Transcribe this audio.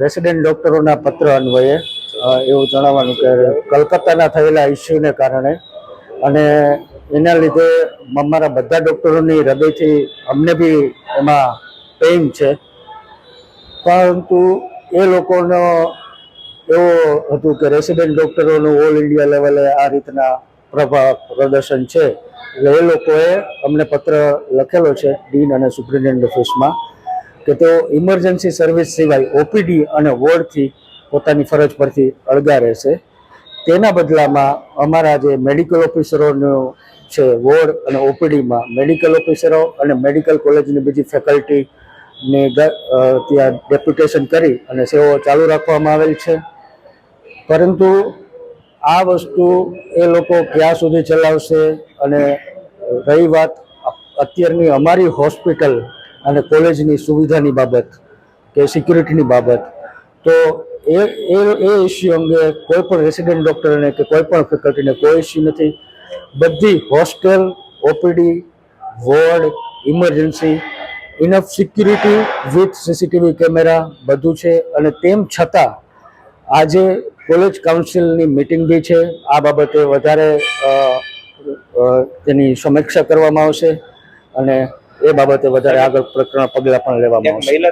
Resident ડોક્ટરોના પત્ર અન્વયે એવું જણાવવાનું કે કલકત્તાના થયેલા ઇસ્યુને કારણે અને એના લીધે અમારા બધા ડોક્ટરોની હૃદયથી અમને બી એમાં પેઇન છે. પરંતુ એ લોકોનો એવો હતું કે રેસિડેન્ટ ડોક્ટરોનું ઓલ ઇન્ડિયા લેવલે આ રીતના પ્રભાવ પ્રદર્શન છે. એટલે એ લોકોએ અમને પત્ર લખેલો છે ડીન અને સુપ્રિન્ટેન્ડન્ટ ઓફિસમાં કે તેઓ ઇમરજન્સી સર્વિસ સિવાય ઓપીડી અને વોર્ડથી પોતાની ફરજ પરથી અળગા રહેશે. તેના બદલામાં અમારા જે મેડિકલ ઓફિસરોનું છે વોર્ડ અને ઓપીડીમાં મેડિકલ ઓફિસરો અને મેડિકલ કોલેજની બીજી ફેકલ્ટીને ત્યાં ડેપ્યુટેશન કરી અને સેવાઓ ચાલુ રાખવામાં આવેલ છે. પરંતુ આ વસ્તુ એ લોકો ક્યાં સુધી ચલાવશે અને રહી વાત અત્યારની અમારી હોસ્પિટલ અને કોલેજની સુવિધાની બાબત કે સિક્યુરિટીની બાબત. તો એ એ એ ઇસ્યુ અંગે કોઈ પણ રેસિડેન્ટ ડૉક્ટરને કે કોઈ પણ ફેકલ્ટીને કોઈ ઇસ્યુ નથી. બધી hostel OPD ward emergency enough security with CCTV camera બધું છે. અને તેમ છતાં આજે કોલેજ કાઉન્સિલની મિટિંગ બી છે. આ બાબતે વધારે તેની સમીક્ષા કરવામાં આવશે. અને એ બાબતે વધારે આગળ પ્રકરણ પગલાં પણ લેવામાં આવશે.